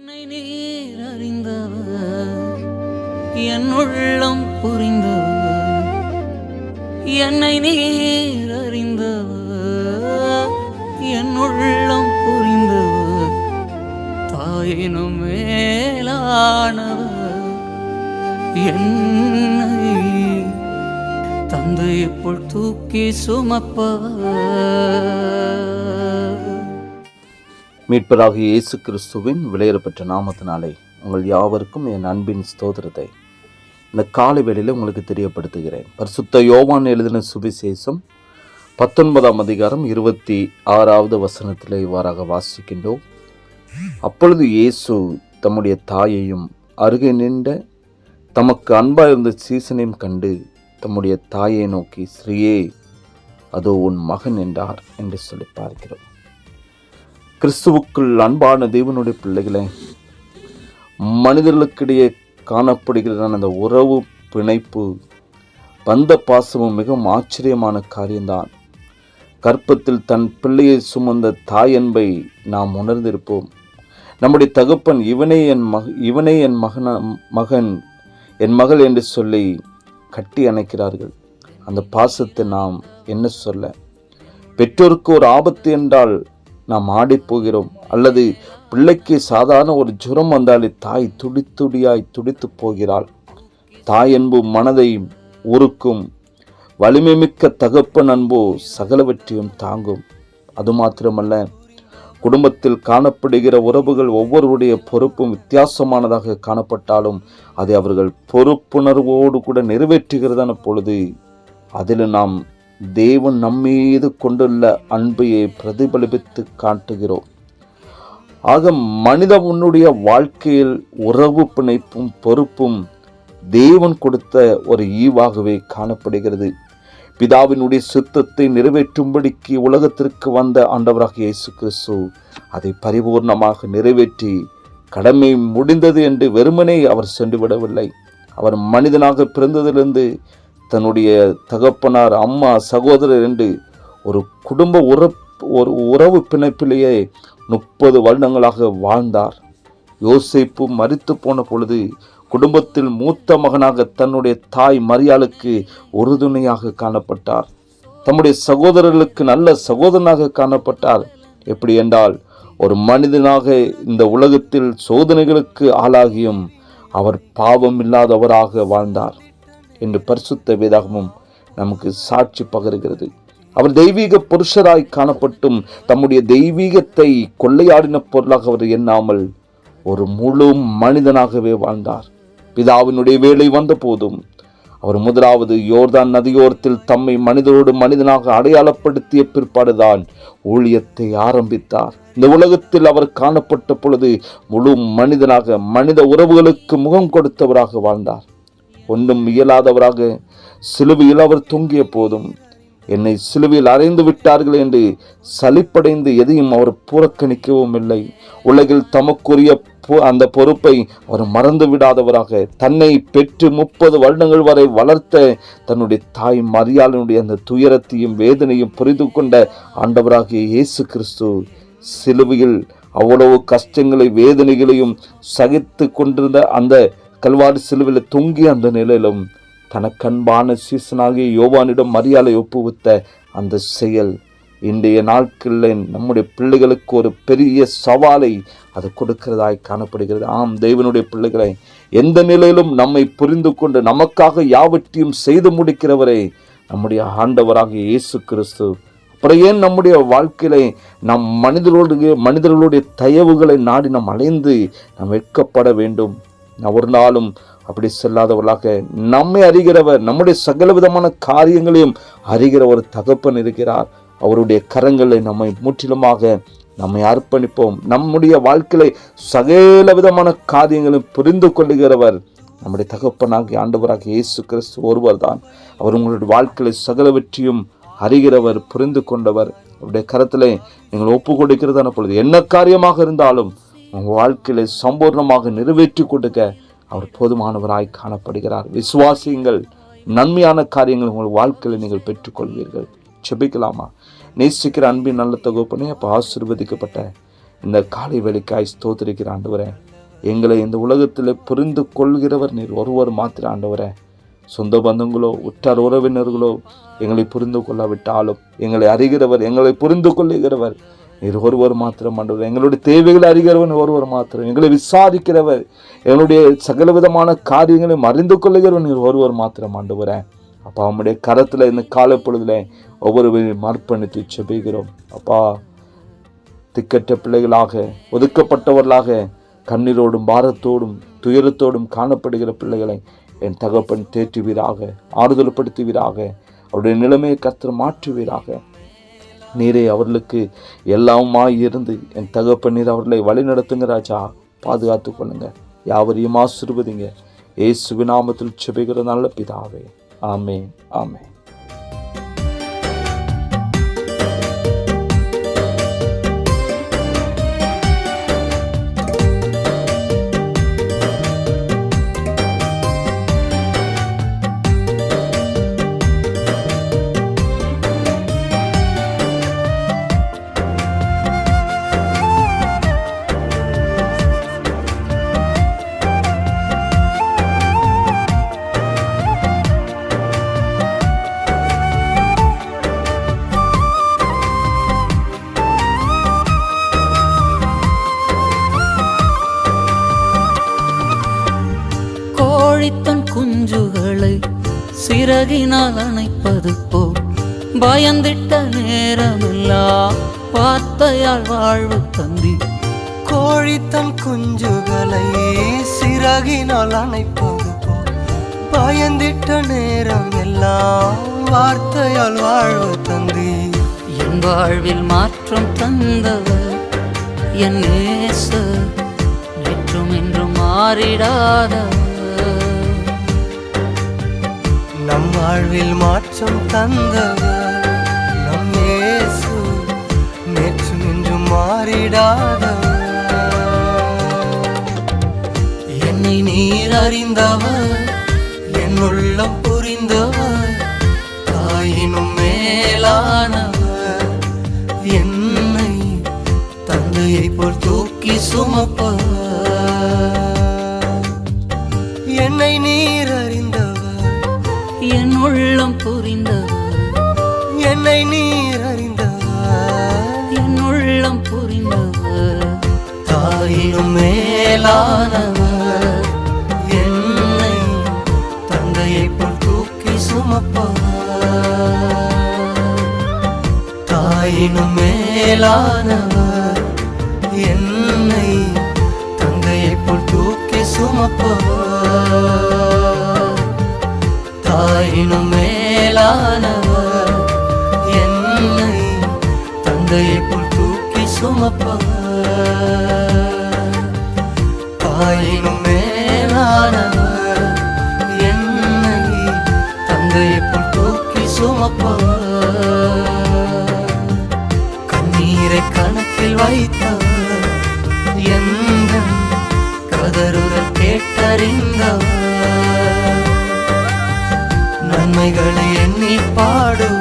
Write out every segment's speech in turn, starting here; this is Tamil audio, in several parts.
என்னை நீர் அறிந்தவர். என் உள்ளம் புரிந்தவர். என்னை நீர் அறிந்தவர். என் உள்ளம் புரிந்தவர். தாயினும் மேலானவர். என்னை தந்தை போல் தூக்கி சுமப்பவர். மீட்பராகிய இயேசு கிறிஸ்துவின் விலையேறப்பெற்ற நாமத்தினாலே உங்கள் யாவருக்கும் என் அன்பின் ஸ்தோத்திரத்தை. இந்த காலை வேளையில் உங்களுக்கு தெரியப்படுத்துகிறேன். பரிசுத்த யோவான் எழுதின சுவிசேஷம் பத்தொன்பதாம் அதிகாரம் இருபத்தி ஆறாவது வசனத்தில் இவ்வாறாக வாசிக்கின்றோம். அப்பொழுது இயேசு தம்முடைய தாயையும் அருகே நின்ற தமக்கு அன்பாக இருந்த சீசனையும் கண்டு தம்முடைய தாயை நோக்கி ஸ்ரீயே அதோ உன் மகன் என்றார் என்று சொல்லி பார்க்கிறோம். கிறிஸ்துவுக்குள் அன்பான தேவனுடைய பிள்ளைகளே மனிதர்களுக்கிடையே காணப்படுகிறதான அந்த உறவு பிணைப்பு பந்த பாசமும் மிகவும் ஆச்சரியமான காரியம்தான். கற்பத்தில் தன் பிள்ளையை சுமந்த தாய் அன்பை நாம் உணர்ந்திருப்போம். நம்முடைய தகப்பன் இவனே என் மக இவனே என் மகன மகன் என் மகள் என்று சொல்லி கட்டி அணைக்கிறார்கள். அந்த பாசத்தை நாம் என்ன சொல்ல? பெற்றோருக்கு ஒரு ஆபத்து என்றால் நாம் ஆடிப்போகிறோம் அல்லது பிள்ளைக்கு சாதாரண ஒரு ஜுரம் வந்தாலே தாய் துடித்துடியாய் துடித்து போகிறாள். தாய் அன்பு மனதை உருக்கும். வலிமை மிக்க தகப்பன் அன்பு சகலவற்றையும் தாங்கும். அது மாத்திரமல்ல குடும்பத்தில் காணப்படுகிற உறவுகள் ஒவ்வொருடைய பொறுப்பும் வித்தியாசமானதாக காணப்பட்டாலும் அதை அவர்கள் பொறுப்புணர்வோடு கூட நிறைவேற்றுகிறதான பொழுது அதில் நாம் தேவன் நம்மீது கொண்டுள்ள அன்பையை பிரதிபலிப்பித்து காட்டுகிறோம். ஆக மனித உன்னுடைய வாழ்க்கையில் உறவு பிணைப்பும் பொறுப்பும் தேவன் கொடுத்த ஒரு ஈவாகவே காணப்படுகிறது. பிதாவினுடைய சித்தத்தை நிறைவேற்றும்படிக்கு உலகத்திற்கு வந்த ஆண்டவராக இயேசு கிறிஸ்து அதை பரிபூர்ணமாக நிறைவேற்றி கடமை முடிந்தது என்று வெறுமனே அவர் சென்று விடவில்லை அவர் மனிதனாக பிறந்ததிலிருந்து தன்னுடைய தகப்பனார் அம்மா சகோதரர் என்று ஒரு குடும்ப உற ஒரு உறவு பிணைப்பிலேயே முப்பது வருடங்களாக வாழ்ந்தார். யோசிப்பு மறித்து போன பொழுது குடும்பத்தில் மூத்த மகனாக தன்னுடைய தாய் மரியாளுக்கு உறுதுணையாக காணப்பட்டார். தம்முடைய சகோதரர்களுக்கு நல்ல சகோதரனாக காணப்பட்டார். எப்படி என்றால் ஒரு மனிதனாக இந்த உலகத்தில் சோதனைகளுக்கு ஆளாகியும் அவர் பாவம் இல்லாதவராக வாழ்ந்தார். என்று பரிசுத்த வேதாகமும் நமக்கு சாட்சி பகருகிறது. அவர் தெய்வீக புருஷராய் காணப்பட்டும் தம்முடைய தெய்வீகத்தை கொள்ளையாடின பொருளாக அவர் எண்ணாமல் ஒரு முழு மனிதனாகவே வாழ்ந்தார். பிதாவினுடைய வேலை வந்த போதும் அவர் முதலாவது யோர்தான் நதியோரத்தில் தம்மை மனிதரோடு மனிதனாக அடையாளப்படுத்திய பிற்பாடுதான் ஊழியத்தை ஆரம்பித்தார். இந்த உலகத்தில் அவர் காணப்பட்ட பொழுது முழு மனிதனாக மனித உறவுகளுக்கு முகம் கொடுத்தவராக வாழ்ந்தார். ஒன்றும் இயலாதவராக சிலுவையில் அவர் தொங்கிய போதும் என்னை சிலுவையில் அறைந்து விட்டார்கள் என்று சலிப்படைந்து எதையும் அவர் புறக்கணிக்கவும் இல்லை. உலகில் தமக்குரிய பொ- அந்த பொறுப்பை அவர் மறந்து விடாதவராக தன்னை பெற்று முப்பது வருடங்கள் வரை வளர்த்த தன்னுடைய தாய் மரியாளினுடைய அந்த துயரத்தையும் வேதனையும் புரிந்து கொண்ட ஆண்டவராகிய இயேசு கிறிஸ்து சிலுவையில் அவ்வளவு கஷ்டங்களை வேதனைகளையும் சகித்து கொண்டிருந்த அந்த கல்வாரி சிலுவையில் தொங்கிய அந்த நிலையிலும் தனக்கன்பான சீசனாகிய யோவானிடம் மரியாதை ஒப்புவித்த அந்த செயல் இன்றைய நாட்களில் நம்முடைய பிள்ளைகளுக்கு ஒரு பெரிய சவாலை அது கொடுக்கிறதாய் காணப்படுகிறது. ஆம் தெய்வனுடைய பிள்ளைகளை எந்த நிலையிலும் நம்மை புரிந்து கொண்டு நமக்காக யாவற்றையும் செய்து முடிக்கிறவரை நம்முடைய ஆண்டவராக இயேசு கிறிஸ்து. அப்புறம் ஏன் நம்முடைய வாழ்க்கையிலே நம் மனிதர்களுடைய மனிதர்களுடைய தயவுகளை நாடி நாம் அலைந்து நாம் வெட்கப்பட வேண்டும்? ஒரு நாளும் அப்படி செல்லாதவர்களாக நம்மை அறிகிறவர் நம்முடைய சகல விதமான காரியங்களையும் அறிகிற ஒரு தகப்பன் இருக்கிறார். அவருடைய கரங்களை நம்மை முற்றிலுமாக நம்மை அர்ப்பணிப்போம். நம்முடைய வாழ்க்கையில சகல விதமான காரியங்களையும் புரிந்து கொள்ளுகிறவர் நம்முடைய தகப்பனாகி ஆண்டவராக இயேசு கிறிஸ்து ஒருவர் தான் அவர் உங்களுடைய வாழ்க்கையை சகலவற்றையும் அறிகிறவர் புரிந்து கொண்டவர். அவருடைய கரத்திலே நீங்கள் ஒப்பு கொடுக்கிறதான பொழுது என்ன காரியமாக இருந்தாலும் உங்கள் வாழ்க்கையில சம்பூர்ணமாக நிறைவேற்றி கொடுக்க அவர் போதுமானவராய் காணப்படுகிறார். விசுவாசியுங்கள் நன்மையான காரியங்கள் உங்கள் வாழ்க்கையில் நீங்கள் பெற்றுக்கொள்வீர்கள். செபிக்கலாமா நேசிக்கிற அன்பின் நல்ல தகப்பனே அப்போ ஆசிர்வதிக்கப்பட்ட இந்த காலை வேலைக்காய் ஸ்தோத்திரிக்கிற ஆண்டவரே எங்களை இந்த உலகத்தில் புரிந்து கொள்கிறவர் நீர் ஒருவர் மாத்திர ஆண்டவரே. சொந்த பந்தங்களோ உற்றார் உறவினர்களோ எங்களை புரிந்து கொள்ளாவிட்டாலும் எங்களை அறிகிறவர் எங்களை புரிந்து கொள்ளுகிறவர் நீர் ஒருவர் மாத்திரம் ஆண்டவர். எங்களுடைய தேவைகளை அறிகிறவன் ஒருவர் மாத்திரம். எங்களை விசாரிக்கிறவர் எங்களுடைய சகல விதமான காரியங்களை அறிந்து கொள்ளுகிறவன் நீர் ஒருவர் மாத்திரம் ஆண்டவரே. அப்பா அவனுடைய கரத்தில் இந்த காலை ஒவ்வொருவரையும் அர்ப்பணித்து செபிக்கிறோம் அப்பா திக்கற்ற பிள்ளைகளாக ஒதுக்கப்பட்டவர்களாக கண்ணீரோடும் பாரத்தோடும் துயரத்தோடும் காணப்படுகிற பிள்ளைகளை என் தகப்பன் தேற்றுவீராக ஆறுதல்படுத்துவீராக அவருடைய நிலைமையை கத்திர மாற்றுவீராக. நீரே அவர்களுக்கு எல்லாமாய் இருந்து என் தகப்ப நீர் அவர்களை வழி நடத்துங்க ராஜா. பாதுகாத்து கொள்ளுங்க. யாவரையும் ஆசிர்வதிங்க. ஏசு நாமத்தில் செபிக்கிற நல்ல பிதாவே. ஆமே ஆமே குஞ்சுகளை சிறகினால் அணைப்பது போல் பயந்திட்ட நேரமெல்லாம் வார்த்தையால் வாழ்வு தந்தி. கோழி தன் குஞ்சுகளை சிறகினால் அணைப்பது போல் பயந்திட்ட நேரம் எல்லாம் வார்த்தையால் வாழ்வு தந்தி. என் வாழ்வில் மாற்றம் தந்தவர் என் நேச நேற்றும் இன்றும் மாறிடாதவர். நம் வாழ்வில் மாற்றம் தந்தவர். நம் இயேசு நேற்று நின்று மாறிடாதவர். என்னை நீர் அறிந்தவர் என் உள்ளம் புரிந்தவர் தாயினும் மேலானவர். என்னை தந்தையை போல் தூக்கி சுமப்பவர். என்னை நீர் உள்ளம் புரிந்தவர். என்னை நீர் அறிந்தவர். என் உள்ளம் புரிந்தவர். தாயினும் மேலானவர். என்னை தந்தையை போல் தூக்கி சுமப்பவர். தாயினும் மேலானவர். என்னை தந்தையை போல் தூக்கி சுமப்பவர். தாயினும் மேலானவர். என்னை தந்தையை போல் தூக்கி சுமப்பவர். கண்ணீரை கணக்கில் வைத்தவர். எந்த கதறுதல் கேட்டறிந்தவர். நன்மைகளை எண்ணி பாடுவேன்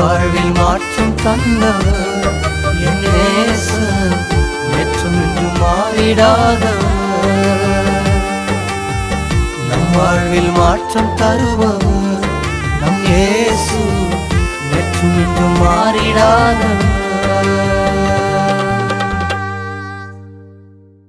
வாழ்வில் மாற்றம் தந்தவர். என் நேசர் நேற்றும் மாறிடாதவர். நம் வாழ்வில் மாற்றம் தருபவர். நம் இயேசு நேற்றும் மாறிடாதவர்.